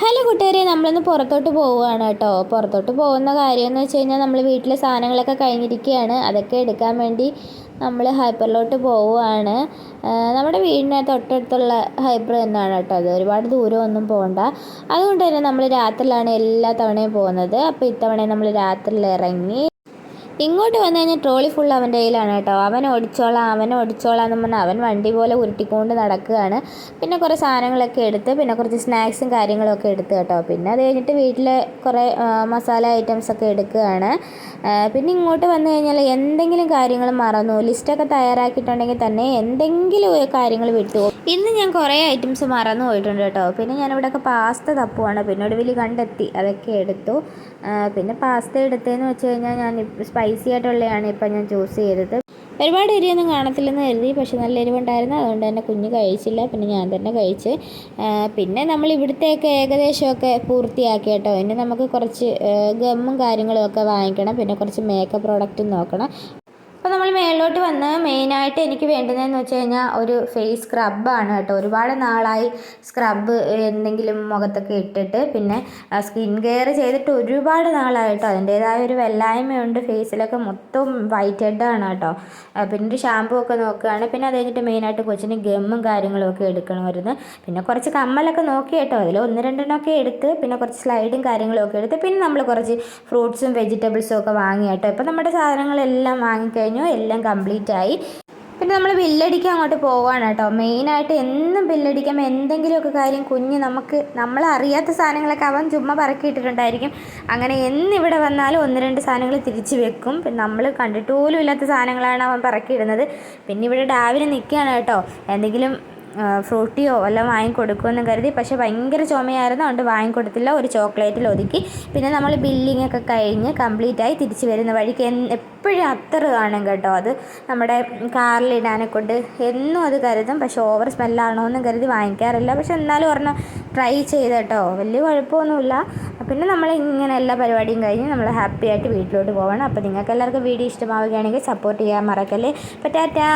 Hello കൂട്ടുകാരെ നമ്മളൊന്ന് പുറത്തോട്ട് പോവുകയാണ് കേട്ടോ. പുറത്തോട്ട് പോകുന്ന കാര്യം എന്ന് വെച്ച് കഴിഞ്ഞാൽ നമ്മൾ വീട്ടിലെ സാധനങ്ങളൊക്കെ കഴിഞ്ഞിരിക്കുകയാണ്. അതൊക്കെ എടുക്കാൻ വേണ്ടി നമ്മൾ ഹൈപ്പറിലോട്ട് പോവുകയാണ്. നമ്മുടെ വീടിന് തൊട്ടടുത്തുള്ള ഹൈപ്പർ തന്നെയാണ് കേട്ടോ അത്. ഒരുപാട് ദൂരമൊന്നും പോകണ്ട. അതുകൊണ്ട് തന്നെ നമ്മൾ രാത്രിയിലാണ് എല്ലാ തവണയും പോകുന്നത്. അപ്പോൾ ഇത്തവണ നമ്മൾ രാത്രിയിൽ ഇറങ്ങി ഇങ്ങോട്ട് വന്നു കഴിഞ്ഞാൽ ട്രോളി ഫുൾ അവന്റെ കയ്യിലാണ് കേട്ടോ. അവൻ ഓടിച്ചോളാം അവൻ ഓടിച്ചോളാം എന്ന് പറഞ്ഞാൽ അവൻ വണ്ടി പോലെ ഉരുട്ടിക്കൊണ്ട് നടക്കുകയാണ്. പിന്നെ കുറേ സാധനങ്ങളൊക്കെ എടുത്ത് പിന്നെ കുറച്ച് സ്നാക്സും കാര്യങ്ങളൊക്കെ എടുത്ത് കേട്ടോ. പിന്നെ അത് കഴിഞ്ഞിട്ട് വീട്ടിലെ കുറേ മസാല ഐറ്റംസ് ഒക്കെ എടുക്കുകയാണ്. പിന്നെ ഇങ്ങോട്ട് വന്നു കഴിഞ്ഞാൽ എന്തെങ്കിലും കാര്യങ്ങൾ മറന്നു. ലിസ്റ്റൊക്കെ തയ്യാറാക്കിയിട്ടുണ്ടെങ്കിൽ തന്നെ എന്തെങ്കിലും കാര്യങ്ങൾ വിട്ടു. ഇന്ന് ഞാൻ കുറേ ഐറ്റംസ് മറന്നു പോയിട്ടുണ്ട് കേട്ടോ. പിന്നെ ഞാനിവിടെയൊക്കെ പാസ്ത തപ്പുവാണ്. പിന്നെ ഒടുവിൽ കണ്ടെത്തി. അതൊക്കെ എടുത്തു. പിന്നെ പാസ്ത എടുത്തതെന്ന് വെച്ച് കഴിഞ്ഞാൽ ഞാൻ സ്പൈസി ആയിട്ടുള്ളതാണ് ഇപ്പം ഞാൻ ചൂസ് ചെയ്തത്. ഒരുപാട് എരിയൊന്നും കാണത്തില്ലെന്ന് കരുതി പക്ഷെ നല്ല എരിവുണ്ടായിരുന്നു. അതുകൊണ്ട് തന്നെ കുഞ്ഞ് കഴിച്ചില്ല. പിന്നെ ഞാൻ തന്നെ കഴിച്ച്. പിന്നെ നമ്മൾ ഇവിടുത്തെയൊക്കെ ഏകദേശമൊക്കെ പൂർത്തിയാക്കി കേട്ടോ. ഇനി നമുക്ക് കുറച്ച് ഗമ്മും കാര്യങ്ങളും ഒക്കെ വാങ്ങിക്കണം. പിന്നെ കുറച്ച് മേക്കപ്പ് പ്രോഡക്റ്റും നോക്കണം. അപ്പോൾ നമ്മൾ മേളിലോട്ട് വന്ന് മെയിനായിട്ട് എനിക്ക് വേണ്ടുന്നതെന്ന് വെച്ച് കഴിഞ്ഞാൽ ഒരു ഫേസ് സ്ക്രബാണ് കേട്ടോ. ഒരുപാട് നാളായി സ്ക്രബ് എന്തെങ്കിലും മുഖത്തൊക്കെ ഇട്ടിട്ട് പിന്നെ സ്കിൻ കെയർ ചെയ്തിട്ട് ഒരുപാട് നാളായിട്ടോ. അതിന്റേതായ ഒരു വെല്ലായ്മയുണ്ട്. ഫേസിലൊക്കെ മൊത്തം വൈറ്റ് ഹെഡാണ് കേട്ടോ. ആ, പിന്നെ ഒരു ഷാമ്പൂ ഒക്കെ നോക്കുകയാണ് പിന്നെ അത് കഴിഞ്ഞിട്ട് മെയിനായിട്ട് കൊച്ചിന് ഗമ്മും കാര്യങ്ങളും ഒക്കെ എടുക്കണമായിരുന്നു. പിന്നെ കുറച്ച് കമ്മലൊക്കെ നോക്കി കേട്ടോ. അതിൽ ഒന്ന് രണ്ടെണ്ണമൊക്കെ എടുത്ത് പിന്നെ കുറച്ച് സ്ലൈഡും കാര്യങ്ങളും ഒക്കെ എടുത്ത് പിന്നെ നമ്മൾ കുറച്ച് ഫ്രൂട്ട്സും വെജിറ്റബിൾസും ഒക്കെ വാങ്ങി കേട്ടോ. ഇപ്പം നമ്മുടെ സാധനങ്ങളെല്ലാം വാങ്ങിക്കഴിഞ്ഞു എല്ലാം കംപ്ലീറ്റ് ആയി. പിന്നെ നമ്മൾ ബില്ലടിക്കാൻ അങ്ങോട്ട് പോവാണ് കേട്ടോ. മെയിനായിട്ട് എന്നും ബില്ലടിക്കുമ്പോൾ എന്തെങ്കിലുമൊക്കെ കാര്യം കുഞ്ഞ് നമുക്ക് നമ്മൾ അറിയാത്ത സാധനങ്ങളൊക്കെ അവൻ ചുമ്മാ പറക്കിയിട്ടിട്ടുണ്ടായിരിക്കും അങ്ങനെ എന്നിവിടെ വന്നാലും ഒന്ന് രണ്ട് സാധനങ്ങൾ തിരിച്ചു വെക്കും. പിന്നെ നമ്മൾ കണ്ടിട്ട് പോലും ഇല്ലാത്ത സാധനങ്ങളാണ് അവൻ പറക്കിയിടുന്നത് പിന്നെ ഇവിടെ ഡാവിന് നിൽക്കുകയാണ് കേട്ടോ. എന്തെങ്കിലും ഫ്രൂട്ടിയോ വല്ലതും വാങ്ങിക്കൊടുക്കുമെന്ന് കരുതി. പക്ഷേ ഭയങ്കര ചുമയായിരുന്നു. അതുകൊണ്ട് വാങ്ങിക്കൊടുത്തില്ല. ഒരു ചോക്ലേറ്റിൽ ഒതുക്കി. പിന്നെ നമ്മൾ ബില്ലിംഗ് ഒക്കെ കഴിഞ്ഞ് കംപ്ലീറ്റ് ആയി തിരിച്ച് വരുന്ന വഴിക്ക് എപ്പോഴും അത്തറ് കാണും കേട്ടോ അത്. നമ്മുടെ കാറിലിടാനെ കൊണ്ട് എന്നും അത് കരുതും. പക്ഷേ ഓവർ സ്മെല്ലാണോ എന്ന് കരുതി വാങ്ങിക്കാറില്ല. പക്ഷെ എന്നാലും ഒരെണ്ണം ട്രൈ ചെയ്ത് കേട്ടോ. വലിയ കുഴപ്പമൊന്നുമില്ല. പിന്നെ നമ്മൾ ഇങ്ങനെ എല്ലാ പരിപാടിയും കഴിഞ്ഞ് നമ്മൾ ഹാപ്പി ആയിട്ട് വീട്ടിലോട്ട് പോകണം അപ്പോൾ നിങ്ങൾക്ക് എല്ലാവർക്കും വീഡിയോ ഇഷ്ടമാവുകയാണെങ്കിൽ സപ്പോർട്ട് ചെയ്യാൻ മറക്കല്ലേ. അപ്പോൾ ടാറ്റാ.